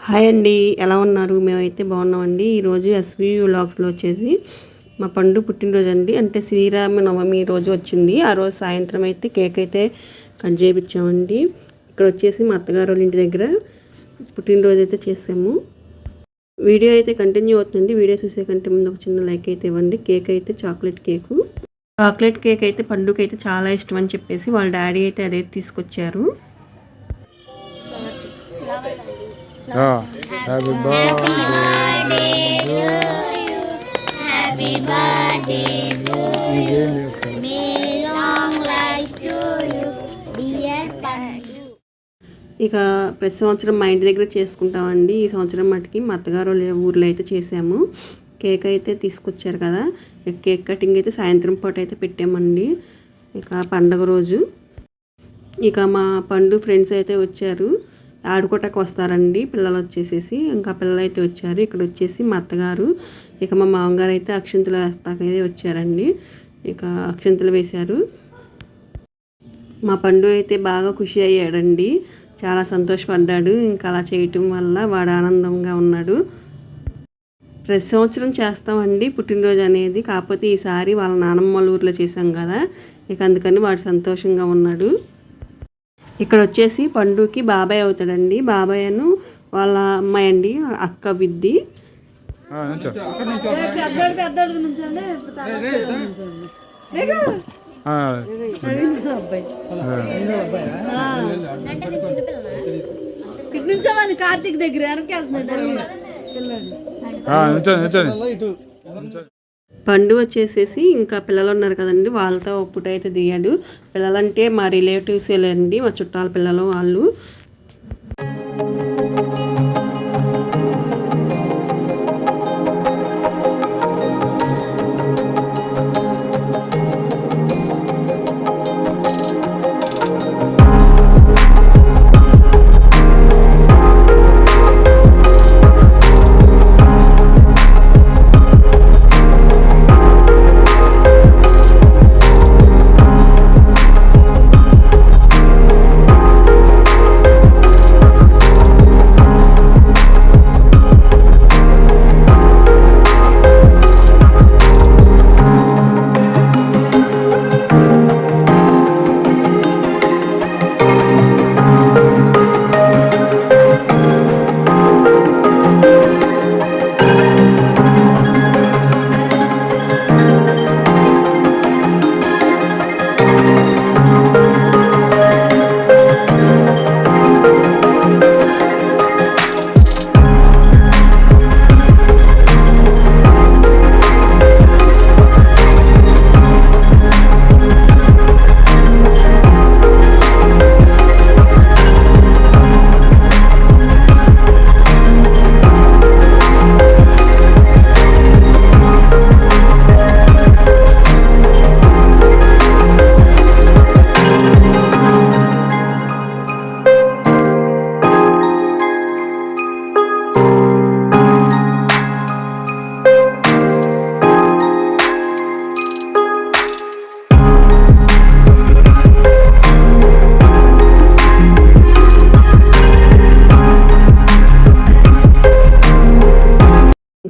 Hi అండి ఎలా ఉన్నారు? మేమైతే బాగున్నామండి. ఈరోజు ఎస్వి వ్లాగ్స్లో వచ్చేసి మా పండు పుట్టినరోజు అండి అంటే శ్రీరామ నవమి రోజు వచ్చింది. ఆ రోజు సాయంత్రం అయితే కేక్ అయితే కట్ చేయించామండి ఇక్కడ వచ్చేసి మా అత్తగారు వాళ్ళ ఇంటి దగ్గర పుట్టినరోజు అయితే చేసాము. వీడియో అయితే కంటిన్యూ అవుతుంది వీడియో చూసే కంటే ముందు ఒక చిన్న లైక్ అయితే ఇవ్వండి. కేక్ అయితే చాక్లెట్ కేకు. చాక్లెట్ కేక్ అయితే పండుగ అయితే చాలా ఇష్టం అని చెప్పేసి వాళ్ళ డాడీ అయితే అదే తీసుకొచ్చారు. To you, dear Pandu. ఇక ప్రతి సంవత్సరం మా ఇంటి దగ్గర చేసుకుంటామండి. ఈ సంవత్సరం మటుకి మా అత్తగారు ఊర్లో అయితే చేసాము. కేక్ అయితే తీసుకొచ్చారు కదా. ఇక కేక్ కటింగ్ అయితే సాయంత్రం పూట అయితే పెట్టామండి. ఇక పండగ రోజు. ఇక మా పండు ఫ్రెండ్స్ అయితే వచ్చారు. ఆడుకోటకు వస్తారండి. పిల్లలు వచ్చేసేసి ఇంకా పిల్లలు అయితే వచ్చారు. ఇక్కడ వచ్చేసి మా అత్తగారు ఇక మా మామగారు అయితే అక్షంతలు వేస్తాకైతే వచ్చారండి. ఇక అక్షంతలు వేశారు. మా పండు అయితే బాగా ఖుషి అయ్యాడండి. చాలా సంతోషపడ్డాడు. ఇంకా అలా చేయటం వల్ల వాడు ఆనందంగా ఉన్నాడు. ప్రతి సంవత్సరం చేస్తామండి పుట్టినరోజు అనేది. కాకపోతే ఈసారి వాళ్ళ నానమ్మ ఊర్లో చేసాం కదా. ఇక అందుకని వాడు సంతోషంగా ఉన్నాడు. ఇక్కడ వచ్చేసి పండుకి బాబాయ్ అవుతాడండి. బాబాయ్ అను వాళ్ళ అమ్మాయి అండి అక్క విద్ది. నుంచోమని కార్తీక్ దగ్గర వెనక్కి వెళ్తున్నాడు పండు వచ్చేసేసి ఇంకా పిల్లలు ఉన్నారు కదండి వాళ్ళతో ఒప్పుటైతే దిగాడు. పిల్లలంటే మా రిలేటివ్స్ లేండి మా చుట్టాల పిల్లలు వాళ్ళు.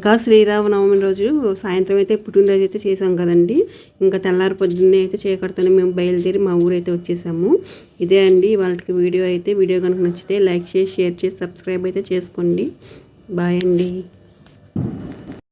ఇంకా శ్రీరామనవమి రోజు సాయంత్రం అయితే పుట్టినరోజు అయితే చేసాం కదండి. ఇంకా తెల్లారి పొద్దున్నే అయితే చేకడతానే మేము బయలుదేరి మా ఊరైతే వచ్చేసాము. ఇదే అండి వాళ్ళకి వీడియో అయితే. వీడియో కనుక నచ్చితే లైక్ చేసి షేర్ చేసి సబ్స్క్రైబ్ అయితే చేసుకోండి. బాయ్ అండి.